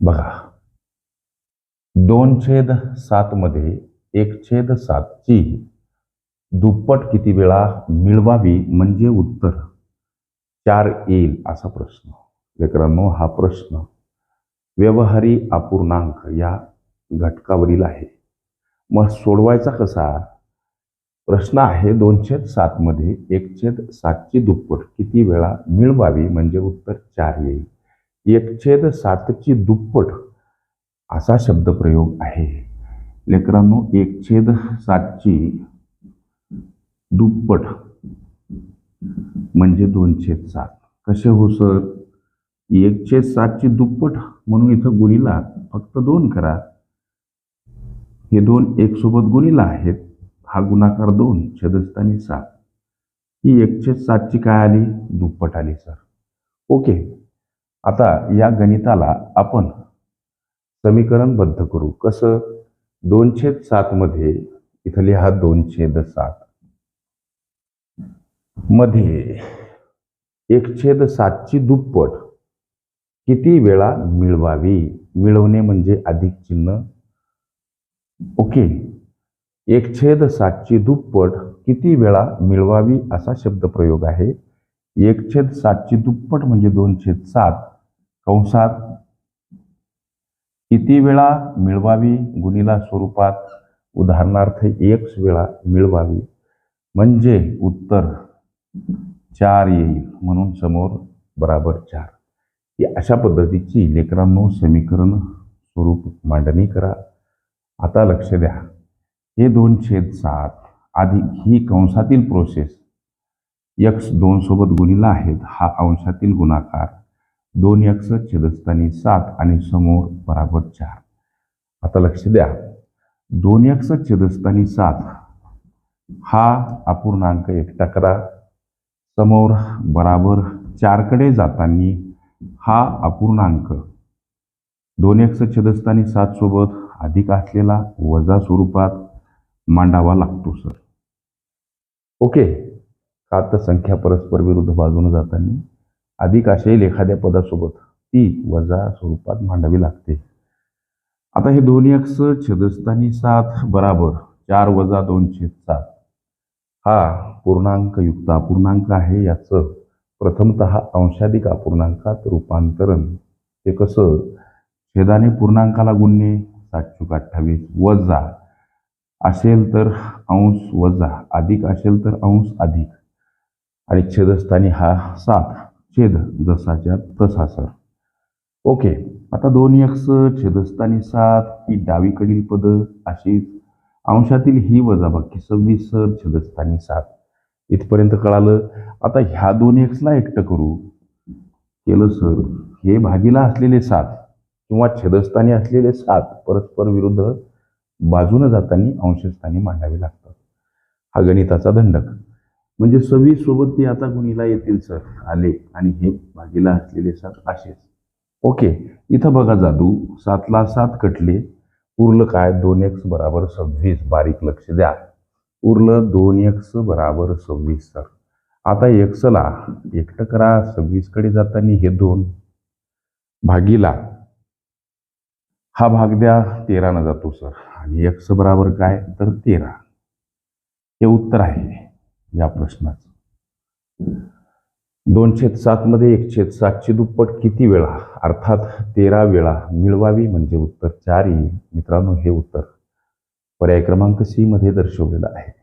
बघा. दोन छेद सातमध्ये एक छेद सातची दुप्पट किती वेळा मिळवावी म्हणजे उत्तर? चार येईल असा प्रश्न. लेकरांनो हा प्रश्न व्यवहारी अपूर्णांक या घटकावरील आहे. मग सोडवायचा कसा? प्रश्न आहे दोन छेद सातमध्ये एक छेद सातची दुप्पट किती वेळा मिळवावी म्हणजे उत्तर चार येईल. एक छेद सातची दुप्पट असा शब्दप्रयोग आहे. लेकरांनो एक छेद सातची दुप्पट म्हणजे दोन छेद सात. कसे हो सर? एक छेद सातची दुप्पट म्हणून इथं गुणीला फक्त दोन करा. हे दोन एक सोबत गुणीला आहेत हा गुणाकार दोन छेदस्थानी सात. ही एक छेद सातची काय आली? दुप्पट आली सर. ओके. आता या गणिताला आपण समीकरणबद्ध करू. कसं? दोन छेद सातमध्ये इथं लिहा दोन छेद सात. मध्ये एक छेद सातची दुप्पट किती वेळा मिळवावी? मिळवणे म्हणजे अधिक चिन्ह? ओके. एक छेद सातची दुप्पट किती वेळा मिळवावी असा शब्दप्रयोग आहे. एक छेद सातची दुप्पट म्हणजे दोन छेद सात. कंसात किती वेळा मिळवावी गुणीला स्वरूपात? उदाहरणार्थ एक वेळा मिळवावी. म्हणजे उत्तर चार येईल म्हणून समोर बराबर चार. ही अशा पद्धतीची लेकरांनो समीकरण स्वरूप मांडणी करा. आता लक्ष द्या. हे दोन छेद सात. आधी ही कंसातील प्रोसेस यक्स दोन सोबत गुणिला आहेत हा अंशातील गुणाकार. दोन यक्स छेदस्थानी सात आणि समोर बराबर चार. आता लक्ष द्या. दोन यक्स छेदस्थानी सात. हा अपूर्णांक एकटा करा समोर बराबर चारकडे जाताना हा अपूर्णांक. दोन एक्स छेदस्थानी सात सोबत अधिक असलेला वजा स्वरूपात मांडावा लागतो सर. ओके. का तर संख्या परस्पर विरुद्ध बाजूने जाताना अधिक असेल एखाद्या पदासोबत ती वजा स्वरूपात मांडावी लागते. आता हे दोन्ही अक्ष छेदस्थानी सात बराबर चार वजा दोन छेद सात. हा पूर्णांक युक्त अपूर्णांक आहे. याचं प्रथमत अंशाधिक अपूर्णांकात रूपांतरण. ते कसं? छेदाने पूर्णांकाला गुणणे सातशुक अठ्ठावीस वजा. असेल तर अंश वजा. अधिक असेल तर अंश अधिक. आणि छेदस्थानी हा सात छेद जसाच्या तसा सर ओके आता दोन एक्स छेदस्थानी सात ही डावीकडील पद अशीच. अंशातील ही वजाबाकी सव्वीस सर छेदस्थानी सात. इथपर्यंत कळालं. आता ह्या दोन एक्सला एकटं करू. केलं सर. हे भागीला असलेले सात किंवा छेदस्थानी असलेले सात परस्पर विरुद्ध बाजूनं जाताना अंशस्थानी मांडावे लागतात. हा गणिताचा दंडक. म्हणजे सव्वीस सोबत ते आता गुणीला येतील सर. आले आणि हे भागीला असलेले सात असेच. ओके इथं बघा जादू. सातला सात कटले. उरलं काय? दोन एक्स बराबर सव्वीस. बारीक लक्ष द्या. उरलं दोन एक्स बराबर सव्वीस सर. आता एक्सला एकटं करा. सव्वीसकडे जाताना हे दोन. भागीला. हा भाग द्या. तेरानं जातो सर. आणि एक्स बराबर काय? तर तेरा. हे उत्तर आहे. या प्रश्नाचं. दोन छेद सातमध्ये एक छेद सातची दुप्पट किती वेळा? अर्थात तेरा वेळा. मिळवावी म्हणजे उत्तर चार येईल मित्रांनो हे उत्तर पर्याय क्रमांक सी मध्ये दर्शवलेलं आहे.